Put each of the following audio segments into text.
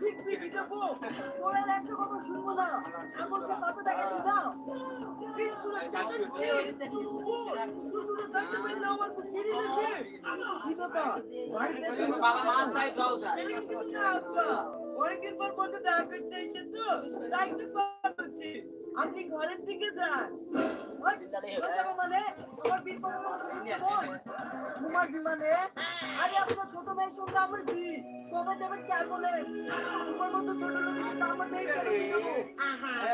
ঠিক পিঠি দেবো তোরা একটা কথা শুনব না। ছাগলকে পাতা দেখাচ্ছি না? কিচ্ছু না চাচা শুনে শ্বশুরে থাকতে পারলে আমার খুব ফিরে কি ব্যাপার? বাবা মান সাইড রাও স্যার অনেকদিন পর মনে ডায়াবেট এসে তো? তাই একটু করছি? আপনি ঘরের দিকে যান। তো শ্বশুর নয়। তোমার বিমানে আরে আপনার ছোট মেয়ের সঙ্গে আমার বিয়ে কবে দেবেন কে বলে তোমার মতো ছোট লোকের সাথে আমার দেবো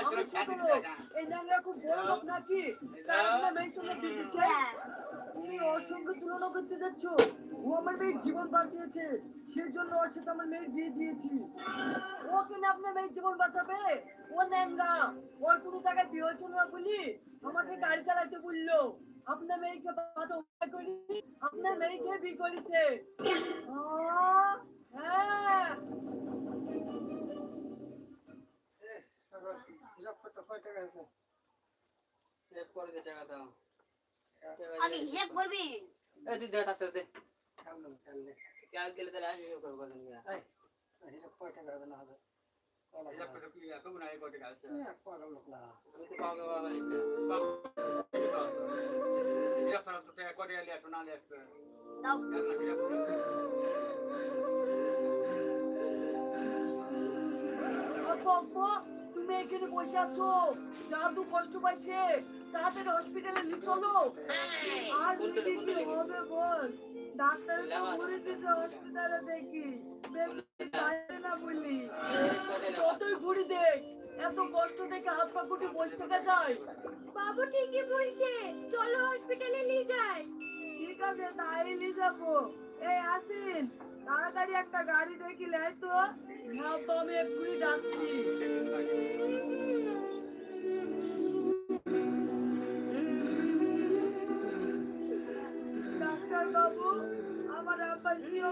আমি ছোট লোক। এই ন্যাংরা খুব বড় লোক নাকি? আপনার মেয়ের সঙ্গে বিয়ে দিচ্ছে ওর সঙ্গে তুলনা করতে যাচ্ছ? ও আমার মেয়ের জীবন বাঁচিয়েছে সেই জন্য ওর সাথে আমার মেয়ের বিয়ে দিয়েছি। ও কিনা আপনার মেয়ের জীবন বাঁচাবে? ও ন্যাংরা ওর কোনো জায়গায় বিয়ে হয়েছিল না বলি আমাকে গাড়ি চালাতে বলল। আপনার মেয়েকে বাধা উপায় করি আপনার মেয়েকে বিয়ে করেছে। হ্যাঁ। টাকা আছে? সেভ করে দে টাকা দাও আগে হিসাব করবি এই দে থাকতে দে খেয়াল নেই খেয়াল নেই কাল গেলে তাহলে আমি হিসাব করব কজন গিয়া এই, হিসাব কয় টাকা না হবে কলা হিসাব খাওয়া। করে কি এখন না এই কোটি আছে এ, পাগল লোক না আমি তো পাবো বাবা লিখতে হিসাব করা তো টাকা করে আলি আসবে না আলি আসবে দাও এখন হিসাব করে আব্বা, আব্বা, তুমি এখানে বসে আছো দাদু কষ্ট পাইছে তাড়াতাড়ি হসপিটালে নিয়ে চলো। আর দিদি কি হবে বল? ডাক্তার তো লেখা আছে। হসপিটালে দেখি। বেশি পারে না বলি। যতই ঘুরি দেখ এত কষ্ট দেখে হাত পা গুটি বসে থাকা যায়। বাবু ঠিকই বলছে। চলো হসপিটালে নিয়ে যাই। ঠিক আছে তাই নিয়ে যাব। এই আসিন তাড়াতাড়ি একটা গাড়ি দেখিলে তো। হ্যাঁ তো আমি এক্ষুনি ডাকছি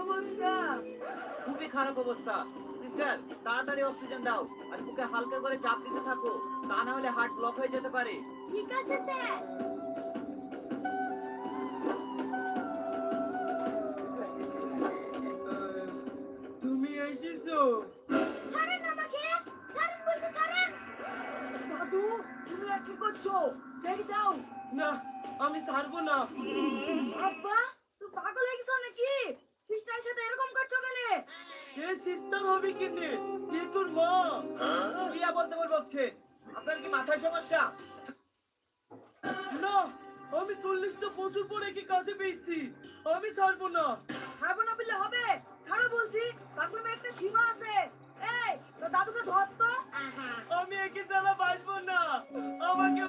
অবস্থা। খুবই খারাপ অবস্থা। সিস্টার তাড়াতাড়ি অক্সিজেন দাও। আর বুকে হালকা করে চাপ দিতে থাকো। তা না হলে হার্ট ব্লক হয়ে যেতে পারে। ঠিক আছে স্যার। তুমি এসেছ? ছাড়েন আমাকে। ছাড়েন বলছি ছাড়েন। দাদু তুমি কি করছ? ছেড়ে দাও। না আমি ছাড়বো না। আব্বা তুই পাগল হয়ে গেছো নাকি সিস্টারের সাথে এরকম করছ কেন এ সিস্টার হবে কিনে? কে তোর মা? কি বলতে বল বলছে আপনার কি মাথায় সমস্যা? না আমি চল্লিশটা বছর পরে কি কাছে পেয়েছি। আমি ছাড়বো না। ছাড়বো না বললে হবে। ছাড়ো বলছি পাগলামে একটা সীমা আছে। এই তো দাদুকে ধর তো। আমি একে চালা বাঁচবো না। আমাকে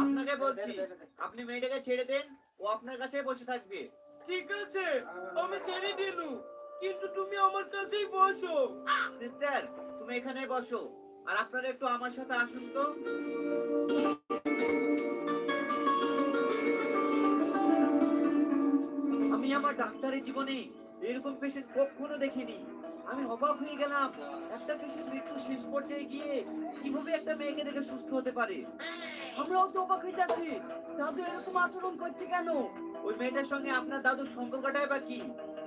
আপনাকে বলছি আপনি মেয়েটাকে ছেড়ে দেন ও আপনার কাছে বসে থাকবে ঠিক আছে আমি ছেড়ে দিলু কিন্তু তুমি আমার কাছেই বসো সিস্টার তুমি এখানে বসো আর আপনারা একটু আমার সাথে আসুন তো আমি আমার ডাক্তারি জীবনে এরকম পেশেন্ট কখনো দেখিনি। আমি অবাক হয়ে গেলাম একটা পেশেন্ট মৃত্যু শেষ পর্যায়ে গিয়ে কীভাবে একটা মেয়েকে দেখে সুস্থ হতে পারে? আমরাও তো অবাক হয়ে যাচ্ছি দাদু এরকম আচরণ করছে কেন? ওই মেয়েটার সঙ্গে আপনার দাদুর সম্পর্কটাই বা কি?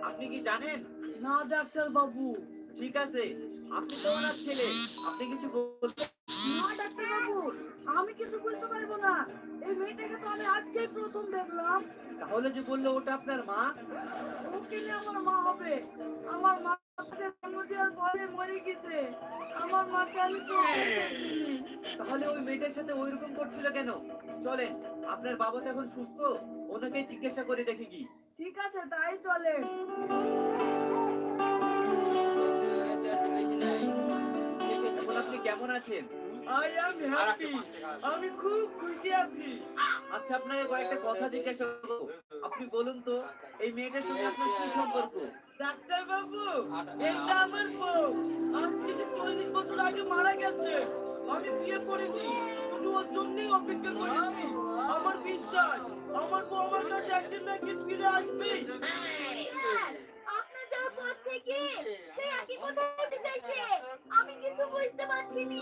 আপনি কি জানেন? না ডাক্তার বাবু ঠিক আছে আপনি তো ওনার ছেলে আপনি কিছু বলতে আমি কিছু বুঝতে পারব না। এই মেয়েটাকে তো আমি আজকেই প্রথম দেখলাম। তাহলে যে বলল ওটা আপনার মা? ওকে আমার মা হবে। আমার মা মরে গেছে। আমার তাহলে ওই মেয়েটার সাথে ওইরকম করছিল কেন? চলেন আপনার বাবা তো এখন সুস্থ ওনাকে জিজ্ঞাসা করে দেখে কি। ঠিক আছে তাই চলে। এখন আপনি কেমন আছেন? I am happy. আমি খুব খুশি আছি আচ্ছা আপনাকে কয়েকটা কথা জিজ্ঞাসা করব আপনি বলুন তো এই মেয়েটার সঙ্গে আপনার কি সম্পর্ক ডাক্তার বাবু এটা আমার বউ আজ থেকে চল্লিশ বছর আগে মারা গেছে আমি বিয়ে করিনি শুধু ওর জন্যই অপেক্ষা করেছি আমার বিশ্বাস আমার বউ আমার কাছে একদিন না একদিন ফিরে আসবেই স্যার আপনার যাওয়ার পর থেকে? সে একই কথা উঠে যাইছে আমি কিছু বুঝতে পারছি না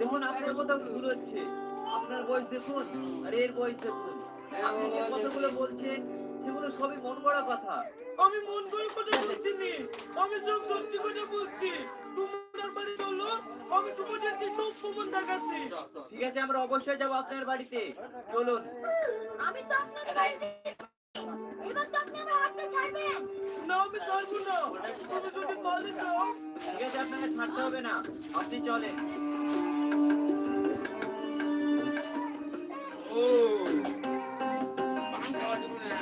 দেখুন আপনার কোথাও ভুল হচ্ছে। আপনার বয়স দেখুন আর এর বয়স দেখুন। আপনি যে কথাগুলো বলছেন সেগুলো সবই মন গড়া কথা। আমি মন করে কথা বলছি নি আমি সব সত্যি কথা বলছি। তোমার বাড়ি চলো আমি তোমাদেরকে সব প্রমাণ দেখাচ্ছি। ঠিক আছে আমরা অবশ্যই যাব আপনার বাড়িতে। চলুন। আমি তো আপনাকে বাড়িতে এবার তো আপনি আমার হাতটা ছাড়বেন। না আমি ছাড়বো না। তুমি যদি পালে যাও ঠিক আছে আপনাকে ছাড়তে হবে না। আপনি চলেন। ও। ভাঙ খাওয়া যাবে না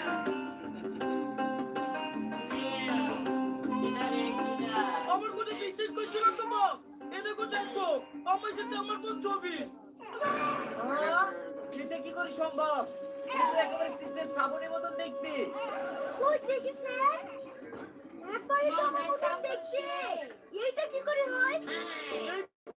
আমার কথা বিশ্বাস করছ না তোমা এটা কথা আমার সাথে আমার কোন ছবি? এটা কি করে সম্ভব? এটা একেবারে সিস্টার শ্রাবণের মতন দেখতে। কই দেখেছেন একবারই তো আমার দেখতে। এইটা কি করে হয়?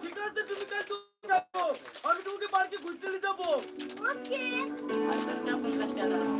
ঠিক আছে তুমি তো আমি তোমাকে পার্কে ঘুরতে নিয়ে যাব। ওকে। কি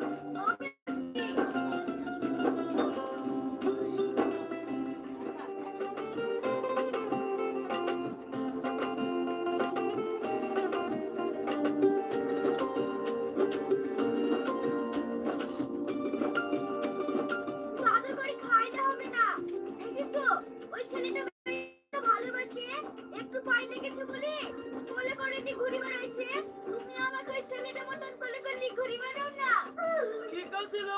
দেখেছ ওই ছেলেটা ভালোবাসে? একটু পায়ে লেগেছে বলে? কোলে করে নি ঘুরি বেড়াইছে তুমি আমাকে ওই ছেলেটার মতন কোলে করে নিয়ে ঘুরি বেড়াও না। ঠিক আছে না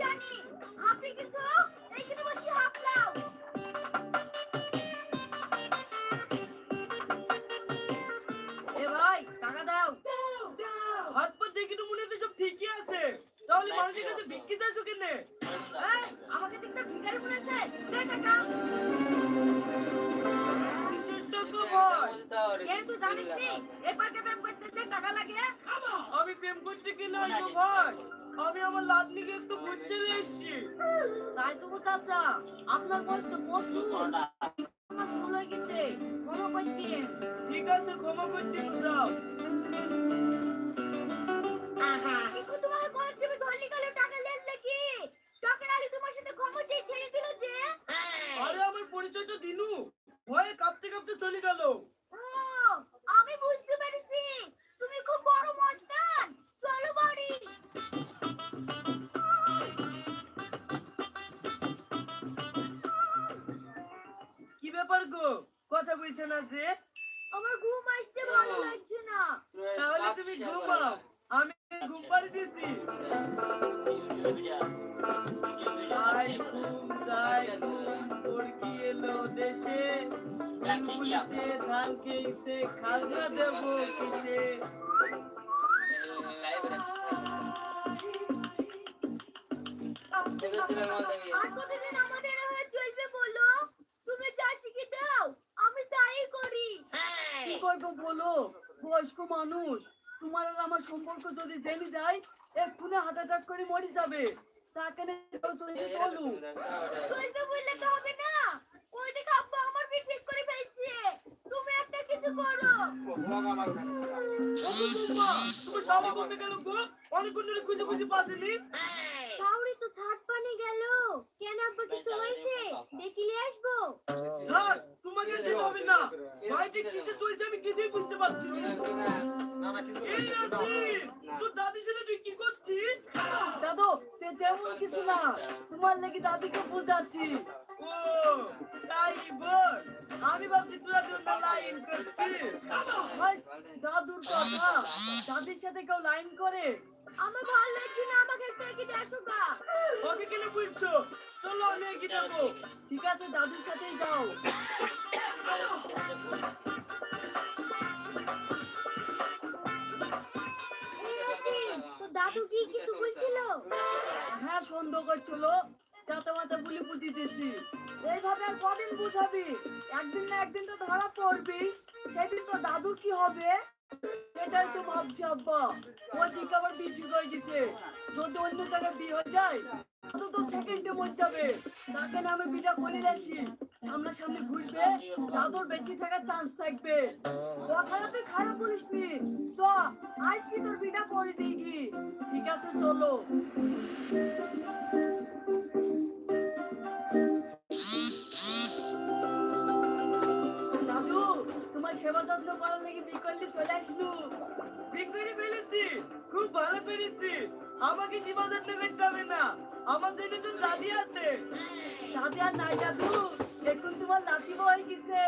জানি হাঁপি কিছু এইখানে বসে হাঁপলাও এ ভাই টাকা দাও। হাত পা দেখে তো মনে হচ্ছে সব ঠিকই আছে। তাহলে মানুষের কাছে ভিক্ষি চাইছো কেনে? আমাকে দেখতে ভিখারি মনে আছে দে টাকা। কিসের টাকা ভাই? এ তুই জানিস নি এই পার্কে প্রেম করতে টাকা লাগে। আমি প্রেম করতে গেলে আসব ভাই। আমি আমার একটু ঘুরতে এসছি। তাই তো চাচা আপনার বয়স তো প্রচুর। আমার ভুল হয়ে গেছে ক্ষমা করতেন ঠিক আছে ক্ষমা যাও। তোমার যাবে ধরলি গেল টাকা লেন নাকি? টাকা আগে তোমার সাথে ক্ষমা চেয়ে ছেড়ে দিল যে। আরে আমার পরিচয়টা দিনু। ভয়ে কাঁপতে কাঁপতে চলে গেল। আমি বুঝতে পেরেছি। বলছো না যে? আমার ঘুম আসছে ভালো লাগছে না। তাহলে তুমি ঘুমাও আমি ঘুম পাড়ি দিয়েছি আই ঘুম যাই ঘুম। পড়কি এলো দেশে? বলিতে ধান খেয়েছে খাজনা দেবো কিসে? আর কতদিন আমাদের হয়ে চলবে বলো তুমি যা শিখে দাও আমি তাই করি কি বলো বয়স্ক মানুষ তোমার আর আমার সম্পর্ক যদি জেনে যায় এক্ষুনি হার্ট অ্যাটাক করে মরে যাবে। তাকে চলছে চলুন চলবে বললে তো হবে না। ওই দিকে আব্বা আমার বিয়ে ঠিক করে ফেলছে। তুমি একটা কিছু করো। তুমি বলতে গেল গো অনেকক্ষণ ধরে খুঁজে খুঁজে পাসনি শাওরি তো ছাদ পানি গেল কেন আব্বা কিছু হয়েছে দেখিলে আসব থাক তোমাকে যেতে হবে না বাইরে কি যে চলছে আমি কিছুই বুঝতে পারছি না এই আসি তোর দাদির সাথে তুই কি দাদু তেমন কিছু না। তোমার লাগি দাদিকে বোঝাচ্ছি। ও তাই বল। আমি ভাবছি তোরা জন্য লাইন করছিস দাদুর কথা। দাদির সাথে কেউ লাইন করে? আমার ভালো লাগছে না আমাকে একটু এগিয়ে আসো গা। আমি কেন বলছো? চলো আমি এগিয়ে যাব ঠিক আছে দাদুর সাথেই যাও। হ্যাঁ সন্দেহ করছিল যাতে মাতে বুলি বুঝিতেছি এইভাবে আর কদিন বুঝাবি? একদিন না একদিন তো ধরা পড়বি। সেদিন তো দাদুর কি হবে? সেটাই তো ভাবছি, আব্বা। ওই দিকে আবার বিক্রি করে গেছে। যদি অন্য জায়গায় বিয়ে হয়ে যায় তো তো সেকেন্ডে মরে যাবে। তাকে না আমি বিটা করে আসি সামনাসামনি ঘুরবে, দাদুর বেঁচে থাকার চান্স থাকবে। কথাটা তুই খারাপ বলিস নি। চ আজ কি তোর বিটা করে দিই ঠিক আছে, চলো। তোমার সেবা যত্ন করার লেগে বিকল্লি চলে আসলু। বিকলি ফেলেছি, খুব ভালো পেরেছি। আমাকে সেবা যত্ন করতে হবে না। আমার জন্য একটু দাদি আছে। দাদি আর নাই দাদু, এখন তোমার লাঠি বয় গেছে।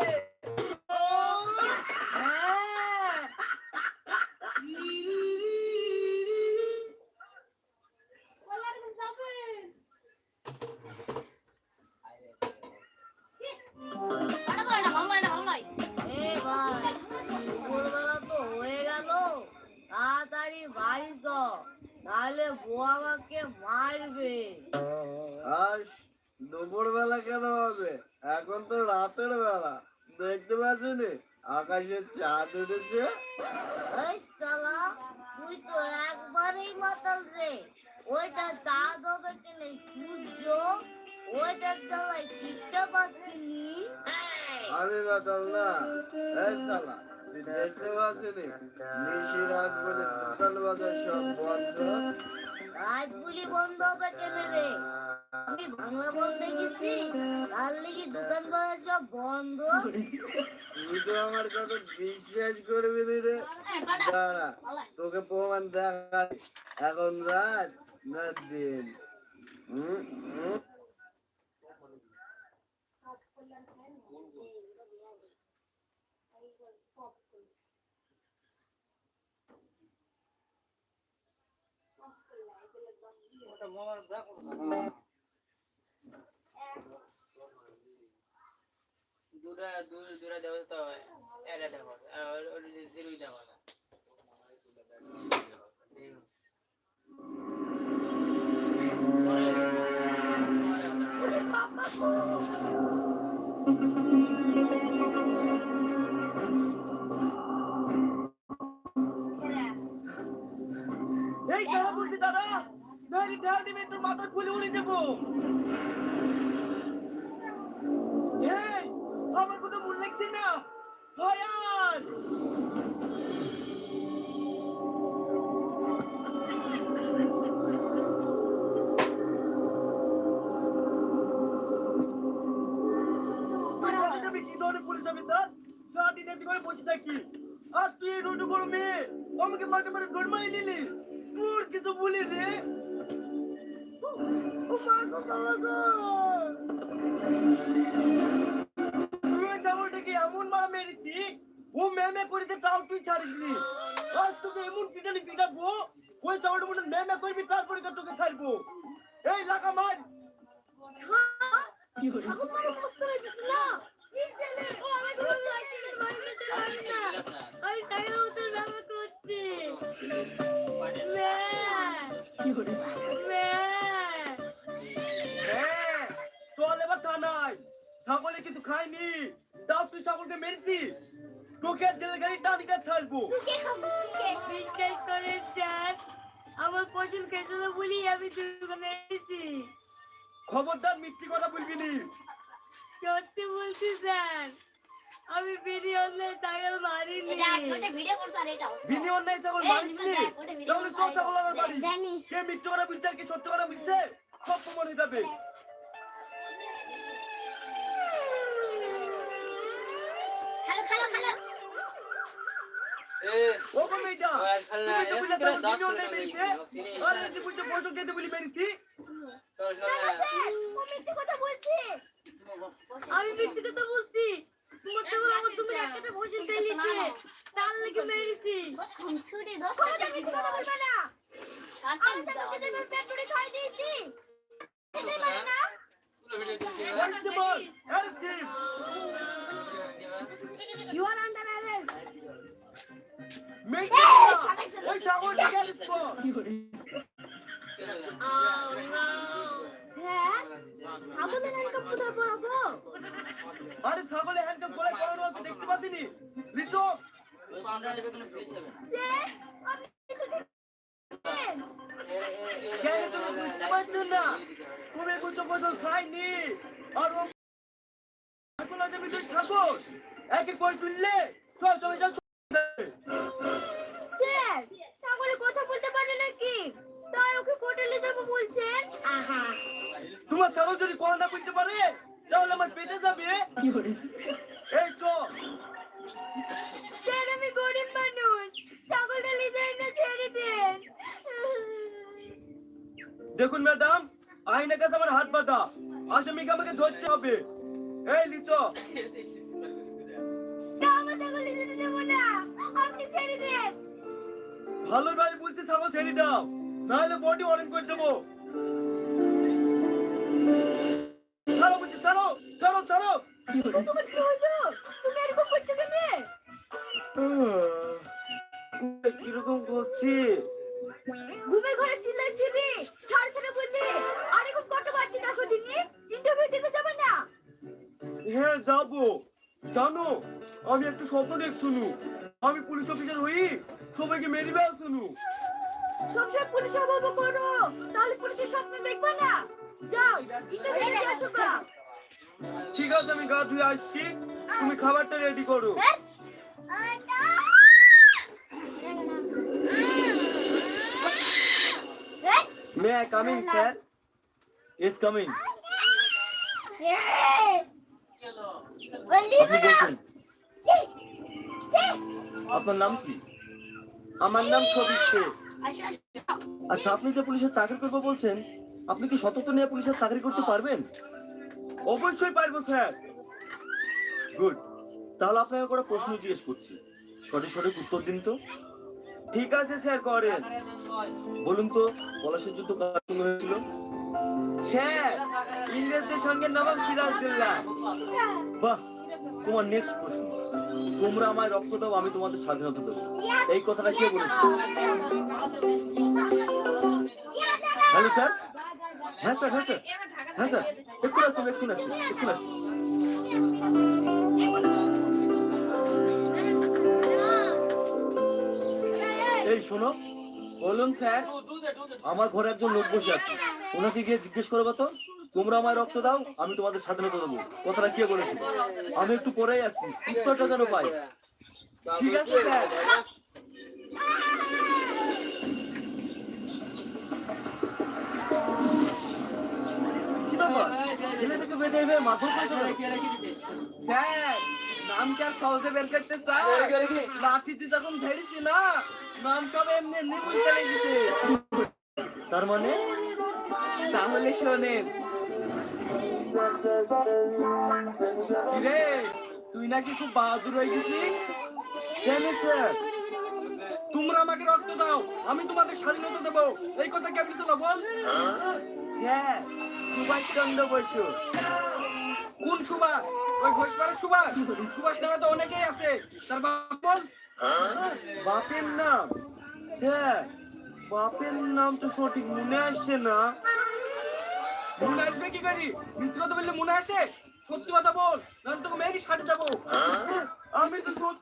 এখন তো রাতের বেলা দেখতে পাচ্ছি আকাশে চাঁদ উঠেছে। এই শালা তুই তো একবারেই মাতাল রে। ওইটা চাঁদ হবে কিনে সূর্য ওইটার জ্বালায় টিকতে পারছি নি আমি বাতাল না। এই শালা দেখতে পাচ্ছি নিশি রাত বলে দোকান বাজার সব বন্ধ। রাত বুলি বন্ধ হবে কেনে রে? আমি বাংলা বল দেখেছি তার লিগে দোকান বাজার সব বন্ধ তুই তো আমার কথা বিশ্বাস করবি নি রে দাঁড়া তোকে প্রমাণ দেখা এখন রাত না দিন হুম হুম দাদা। বলছি তোর মাথা খুলে উড়ে দেবো এই আমার কথা মনে লাগছে না হায়ার আমি কি ধরনের পুলিশ আমি স্যার। সারাদিন এমনি করে বসে থাকি। আর তুই রোডে বড় মেয়ে আমাকে মাঠে মাঠে ডোর মারি নিলি। তোর কিছু বলি রে? বাবা গো তুই ওই ছাগলটাকে এমন মেরে ও মেমে করিতে তাও তুই ছাড়িসনি। আজ তোকে এমন পিটালি পিটাবো ওই চাউল মনে মেমে করবি তারপরে তোকে ছাড়বো। এই লাগা মার। হ্যাঁ, চল এবার থানায়। ছাগলে কিছু খাইনি তাও তুই ছাগলকে মেরেছি। তোকে জেলের গাড়ি টানিকা ছাড়বো। বিশ্বাস করে স্যার আমার পছন্দ খেয়েছিল বলি আমি দোকানে এসেছি খবরদার মিথ্যি কথা বলবি নি। সত্যি বলছি স্যার। আমি বিড়ি অন্যায় ছাগল মারিনি। বিনি অন্যায় ছাগল মারিসনি তাহলে চল ছাগল বাড়ি। কে মিথ্যে কথা বলছে আর কে সত্য কথা বলছে? সব প্রমাণ হয়ে যাবে ও মেয়েটা তুমি তো বললে এত ছাগল করে বিনি দাঁত অন্যায় করে মেরেছে দিবি, আর এই যে বলছে পয়সা খেতে বলি মেরেছি। তোর না, না, স্যার, ও মিথ্যে কথা বলছে। আমি মিথ্যে কথা বলছি। তোমার আমার তুমি একটা বসে তার লেগে মেরেছি। খবরদার মিথ্যে কথা বলবে না। আমি ছাগলকে পেট ভরে খাই দিয়েছি। খেতে পারে না? কনস্টেবল এর chief you are under arrest মেয়েটা ওই ছাগলটাকে আনব স্যার ছাগলের হ্যান্ডকাপ কোথায় পরাবো আরে ছাগলে হ্যান্ডকাপ গলায় পরানো আছে দেখতে পাচ্ছিনি লিচো স্যার আপনি কিছু কেন তুমি বুঝতে পারছ না তুমি বুঝছ ফসল খাইনি। আর ও আসলে আছে মিটুই ছাগল এক করে তুললে? সব চলে যাও স্যার ছাগলে কথা বলতে পারে নাকি? তাই ওকে নিয়ে যাব বলছেন। তোমার ছাগল যদি কথা না বুঝতে পারে তাহলে আমার পেটে যাবে। এই চ স্যার আমি গরিব মানুষ। ছাগলটা নিয়ে না ছেড়ে দেন। দেখুন ম্যাডাম আইনের কাছে আমার হাত বাঁধা। আসামিকে আমাকে ধরতে হবে। এই লিচো। ভালো ভাই বলছি ছাগল ছেড়ে দাও। নাহলে বডি অরেঞ্জ করে দেবো। ছাড়ো বলছি ছাড়ো ছাড়ো ছাড়ো। তোমার কি হলো? তুমি এরকম করছ কেন? কীরকম করছি? ঘুমে ঘরে চিল্লাইছিলি যাব। জানো আমি একটু স্বপ্ন দেখ শুনু। আমি পুলিশ অফিসার হই সবাইকে মেরে বেল শুনু। সবসময় পুলিশের অভাব করো তাহলে পুলিশের স্বপ্ন দেখবে না? যাও ইন্টারভিউ দিয়ে আসো গা। ঠিক আছে আমি গা ধুয়ে আসছি। তুমি খাবারটা রেডি করো। May I coming sir is coming আপনি আপনার নাম কি? আমার নাম সবিক শেখ আচ্ছা আপনি যে পুলিশের চাকরি করব বলছেন আপনি কি সতর্ক নিয়ে পুলিশের চাকরি করতে পারবেন? অবশ্যই পারব স্যার। গুড তাহলে আপনাকে করে প্রশ্ন জিজ্ঞেস করছি। সঠিক সঠিক উত্তর দিন তো। ঠিক আছে স্যার করেন। বলুন তো পলাশের যুদ্ধ কার সঙ্গে হয়েছিল? স্যার ইংরেজদের সঙ্গে নবাব সিরাজদৌল্লা বাহ, তোমার নেক্সট প্রশ্ন। তোমরা আমায় রক্ত দাও, আমি তোমাদের স্বাধীনতা দেবো। এই কথাটা কে বলেছিল হ্যালো, স্যার? হ্যাঁ স্যার হ্যাঁ স্যার। হ্যাঁ স্যার। একটু আসুন একটু আসুন একটু আসুন। এই, শোনো। বলুন স্যার। আমার ঘরে একজন লোক বসে আছে। ওনাকে গিয়ে জিজ্ঞেস করব তো তোমরা আমায় রক্ত দাও আমি তোমাদের স্বাধীনতা দেবো। কথাটা কে বলেছিল আমি একটু পরেই আসছি। উত্তরটা যেন পাই। ঠিক আছে স্যার। ছেলেটাকে বেঁধে এভাবে মাথা স্যার নাম কি আর সহজে বের করতে চাই লাঠিতে যখন ঝেড়েছি না নাম সব এমনি এমনি বুঝতে লেগেছে তার মানে? তাহলে শোনেন কিরে তুই নাকি খুব বাহাদুর হয়ে গেছিস? কেন স্যার তোমরা আমাকে রক্ত দাও আমি তোমাদের স্বাধীনতা দেবো। এই কথা কে বলেছিল বল? হ্যাঁ। সুভাষ চন্দ্র বসু। কোন সুভাষ? ওই ঘোষপাড়ার সুভাষ? সুভাষ নামে তো অনেকেই আছে। তার বাপ বল বাপের নাম? স্যার বাপের নাম তো সঠিক মনে আসছে না। মনে আসবে কি করি? মিথ্যে কথা বললে মনে আসে? সত্যি কথা বল নাহলে তোকে মেয়েকে সাথে দেবো। আমি তো সত্যি